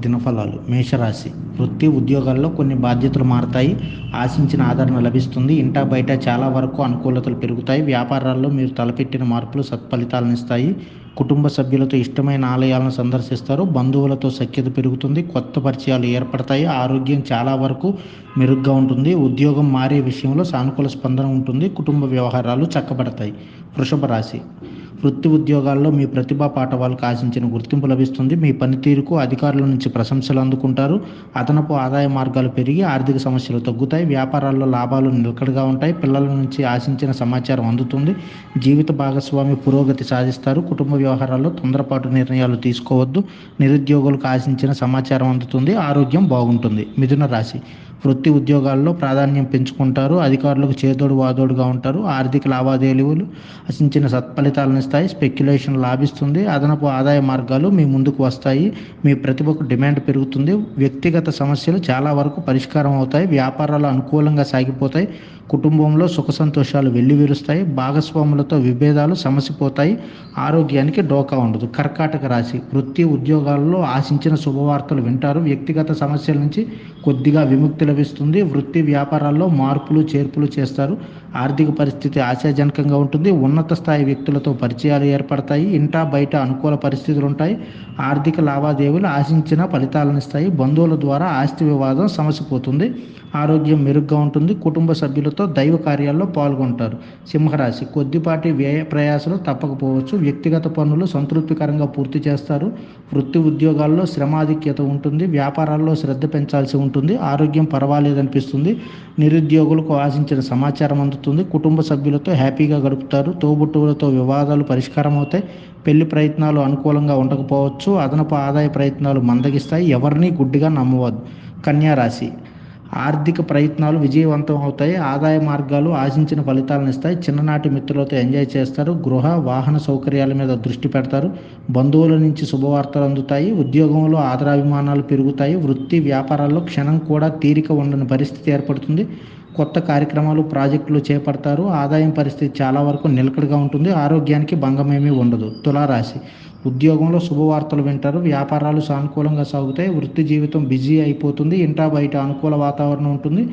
దినఫలాలు మేషరాశి. వృత్తి ఉద్యోగాల్లో కొన్ని బాధ్యతలు మారతాయి. ఆశించిన ఆదరణ లభిస్తుంది. ఇంటా బయట చాలా వరకు అనుకూలతలు పెరుగుతాయి. వ్యాపారాల్లో మీరు తలపెట్టిన మార్పులు సత్ఫలితాలను ఇస్తాయి. కుటుంబ సభ్యులతో ఇష్టమైన ఆలయాలను సందర్శిస్తారు. బంధువులతో సఖ్యత పెరుగుతుంది. కొత్త పరిచయాలు ఏర్పడతాయి. ఆరోగ్యం చాలా వరకు మెరుగ్గా ఉంటుంది. ఉద్యోగం మారే విషయంలో సానుకూల స్పందన ఉంటుంది. కుటుంబ వ్యవహారాలు చక్కబడతాయి. వృషభ రాశి. వృత్తి ఉద్యోగాల్లో మీ ప్రతిభా పాఠవాలకు ఆశించిన గుర్తింపు లభిస్తుంది. మీ పనితీరుకు అధికారుల నుంచి ప్రశంసలు అందుకుంటారు. అదనపు ఆదాయ మార్గాలు పెరిగి ఆర్థిక సమస్యలు తగ్గుతాయి. వ్యాపారాల్లో లాభాలు నిలకడగా ఉంటాయి. పిల్లల నుంచి ఆశించిన సమాచారం అందుతుంది. జీవిత భాగస్వామి పురోగతి సాధిస్తారు. కుటుంబ వ్యవహారాల్లో తొందరపాటు నిర్ణయాలు తీసుకోవద్దు. నిరుద్యోగులకు ఆశించిన సమాచారం అందుతుంది. ఆరోగ్యం బాగుంటుంది. మిథున రాశి. వృత్తి ఉద్యోగాల్లో ప్రాధాన్యం పెంచుకుంటారు. అధికారులకు చేదోడు వాదోడుగా ఉంటారు. ఆర్థిక లావాదేవీలు ఆశించిన సత్ఫలితాలను ఇస్తాయి. స్పెక్యులేషన్ లాభిస్తుంది. అదనపు ఆదాయ మార్గాలు మీ ముందుకు వస్తాయి. మీ ప్రతిభకు డిమాండ్ పెరుగుతుంది. వ్యక్తిగత సమస్యలు చాలా వరకు పరిష్కారం అవుతాయి. వ్యాపారాలు అనుకూలంగా సాగిపోతాయి. కుటుంబంలో సుఖ సంతోషాలు వెల్లివిరుస్తాయి. భాగస్వాములతో విభేదాలు సమసిపోతాయి. ఆరోగ్యానికి డోకా ఉండదు. కర్కాటక రాశి వృత్తి ఉద్యోగాల్లో ఆశించిన శుభవార్తలు వింటారు. వ్యక్తిగత సమస్యల నుంచి కొద్దిగా విముక్తులు లభిస్తుంది వృత్తి వ్యాపారాల్లో మార్పులు చేర్పులు చేస్తారు. ఆర్థిక పరిస్థితి ఆశాజనకంగా ఉంటుంది. ఉన్నత స్థాయి వ్యక్తులతో పరిచయాలు ఏర్పడతాయి. ఇంటా బయట అనుకూల పరిస్థితులు ఉంటాయి ఆర్థిక లావాదేవీలు ఆశించిన ఫలితాలను ఇస్తాయి బంధువుల ద్వారా ఆస్తి వివాదం సమసిపోతుంది. ఆరోగ్యం మెరుగ్గా ఉంటుంది. కుటుంబ సభ్యులతో దైవ కార్యాల్లో పాల్గొంటారు. సింహరాశి కొద్దిపాటి వ్యయ ప్రయాసాలు తప్పకపోవచ్చు. వ్యక్తిగత పనులు సంతృప్తికరంగా పూర్తి చేస్తారు. వృత్తి ఉద్యోగాల్లో శ్రమాధిక్యత ఉంటుంది. వ్యాపారాల్లో శ్రద్ధ పెంచాల్సి ఉంటుంది. ఆరోగ్యం పర్వాలేదనిపిస్తుంది. నిరుద్యోగులకు ఆశించిన సమాచారం అందుతుంది. కుటుంబ సభ్యులతో హ్యాపీగా గడుపుతారు. తోబుట్టువులతో వివాదాలు పరిష్కారం అవుతాయి పెళ్ళి ప్రయత్నాలు అనుకూలంగా ఉండకపోవచ్చు. అదనపు ఆదాయ ప్రయత్నాలు మందగిస్తాయి. ఎవరిని గుడ్డిగా నమ్మవద్దు. కన్యా రాశి. ఆర్థిక ప్రయత్నాలు విజయవంతం అవుతాయి ఆదాయ మార్గాలు ఆశించిన ఫలితాలను ఇస్తాయి. చిన్ననాటి మిత్రులతో ఎంజాయ్ చేస్తారు. గృహ వాహన సౌకర్యాల మీద దృష్టి పెడతారు. బంధువుల నుంచి శుభవార్తలు అందుతాయి. ఉద్యోగంలో ఆదరాభిమానాలు పెరుగుతాయి. వృత్తి వ్యాపారాల్లో క్షణం కూడా తీరిక ఉండని పరిస్థితి ఏర్పడుతుంది. కొత్త కార్యక్రమాలు ప్రాజెక్టులు చేపడతారు. ఆదాయం పరిస్థితి చాలా వరకు నిలకడగా ఉంటుంది. ఆరోగ్యానికి భంగమేమీ ఉండదు. తులారాశి ఉద్యోగంలో శుభవార్తలు వింటారు. వ్యాపారాలు సానుకూలంగా సాగుతాయి. వృత్తి జీవితం బిజీ అయిపోతుంది. ఇంటా బయట అనుకూల వాతావరణం ఉంటుంది.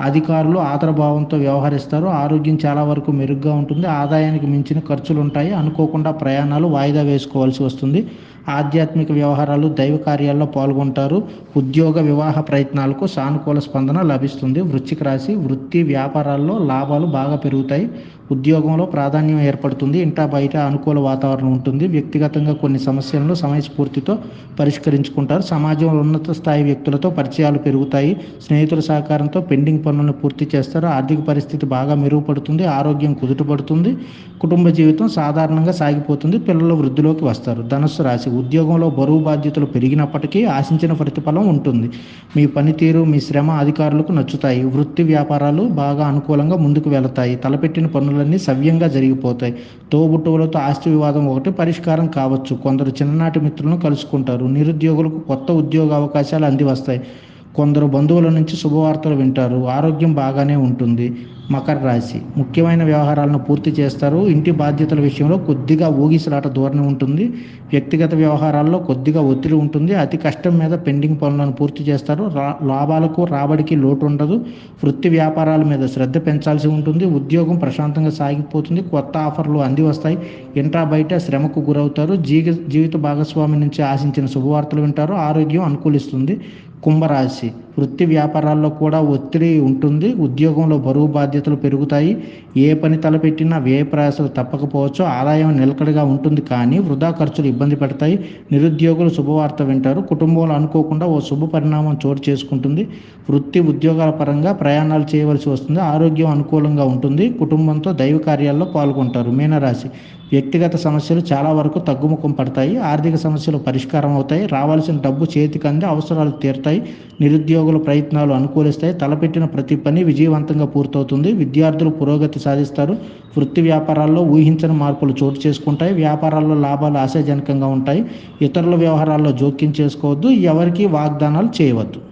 అధికారులు ఆదరభావంతో వ్యవహరిస్తారు. ఆరోగ్యం చాలా వరకు మెరుగ్గా ఉంటుంది. ఆదాయానికి మించిన ఖర్చులు ఉంటాయి అనుకోకుండా ప్రయాణాలు వాయిదా వేసుకోవాల్సి వస్తుంది. ఆధ్యాత్మిక వ్యవహారాలు దైవ కార్యాల్లో పాల్గొంటారు. ఉద్యోగ వివాహ ప్రయత్నాలకు సానుకూల స్పందన లభిస్తుంది. వృశ్చిక రాశి వృత్తి వ్యాపారాల్లో లాభాలు బాగా పెరుగుతాయి. ఉద్యోగంలో ప్రాధాన్యం ఏర్పడుతుంది. ఇంటా బయట అనుకూల వాతావరణం ఉంటుంది. వ్యక్తిగతంగా కొన్ని సమస్యలను సమయస్ఫూర్తితో పరిష్కరించుకుంటారు. సమాజంలో ఉన్నత స్థాయి వ్యక్తులతో పరిచయాలు పెరుగుతాయి. స్నేహితుల సహకారంతో పెండింగ్ పనులను పూర్తి చేస్తారు. ఆర్థిక పరిస్థితి బాగా మెరుగుపడుతుంది. ఆరోగ్యం కుదుటపడుతుంది. కుటుంబ జీవితం సాధారణంగా సాగిపోతుంది. పిల్లలు వృద్ధిలోకి వస్తారు. ధనుస్సు రాశి ఉద్యోగంలో బరువు బాధ్యతలు పెరిగినప్పటికీ ఆశించిన ప్రతిఫలం ఉంటుంది. మీ పనితీరు మీ శ్రమ అధికారులకు నచ్చుతాయి. వృత్తి వ్యాపారాలు బాగా అనుకూలంగా ముందుకు వెళతాయి. తలపెట్టిన వివాదాలన్నీ సవ్యంగా జరిగిపోతాయి. తోబుట్టువులతో ఆస్తి వివాదం ఒకటి పరిష్కారం కావచ్చు. కొందరు చిన్ననాటి మిత్రులను కలుసుకుంటారు. నిరుద్యోగులకు కొత్త ఉద్యోగ అవకాశాలు అంది వస్తాయి కొందరు బంధువుల నుంచి శుభవార్తలు వింటారు. ఆరోగ్యం బాగానే ఉంటుంది. మకర రాశి. ముఖ్యమైన వ్యవహారాలను పూర్తి చేస్తారు. ఇంటి బాధ్యతల విషయంలో కొద్దిగా ఊగిసలాట ధోరణి ఉంటుంది. వ్యక్తిగత వ్యవహారాల్లో కొద్దిగా ఒత్తిడి ఉంటుంది. అతి కష్టం మీద పెండింగ్ పనులను పూర్తి చేస్తారు. లాభాలకు రాబడికి లోటు ఉండదు. వృత్తి వ్యాపారాల మీద శ్రద్ధ పెంచాల్సి ఉంటుంది. ఉద్యోగం ప్రశాంతంగా సాగిపోతుంది. కొత్త ఆఫర్లు అంది వస్తాయి. ఇంట్రా బయట శ్రమకు గురవుతారు. జీవి జీవిత భాగస్వామి నుంచి ఆశించిన శుభవార్తలు వింటారు. ఆరోగ్యం అనుకూలిస్తుంది. కుంభరాశి. వృత్తి వ్యాపారాల్లో కూడా ఒత్తిడి ఉంటుంది. ఉద్యోగంలో బరువు బాధ్యతలు పెరుగుతాయి. ఏ పని తలపెట్టినా వ్యయ ప్రయాసాలు తప్పకపోవచ్చు. ఆదాయం నిలకడగా ఉంటుంది కానీ వృధా ఖర్చులు ఇబ్బంది పెడతాయి. నిరుద్యోగులు శుభవార్త వింటారు. కుటుంబంలో అనుకోకుండా ఓ శుభ పరిణామం చోటు చేసుకుంటుంది. వృత్తి ఉద్యోగాల పరంగా ప్రయాణాలు చేయవలసి వస్తుంది. ఆరోగ్యం అనుకూలంగా ఉంటుంది. కుటుంబంతో దైవ కార్యాల్లో పాల్గొంటారు. మీనరాశి. వ్యక్తిగత సమస్యలు చాలా వరకు తగ్గుముఖం పడతాయి ఆర్థిక సమస్యలు పరిష్కారం అవుతాయి రావాల్సిన డబ్బు చేతికి అంది అవసరాలు తీరుతాయి నిరుద్యోగుల ప్రయత్నాలు అనుకూలిస్తాయి తలపెట్టిన ప్రతి పని విజయవంతంగా పూర్తవుతుంది విద్యార్థులు పురోగతి సాధిస్తారు వృత్తి వ్యాపారాల్లో ఊహించని మార్పులు చోటు చేసుకుంటాయి వ్యాపారాల్లో లాభాలు ఆశాజనకంగా ఉంటాయి ఇతరుల వ్యవహారాల్లో జోక్యం చేసుకోవద్దు ఎవరికీ వాగ్దానాలు చేయవద్దు.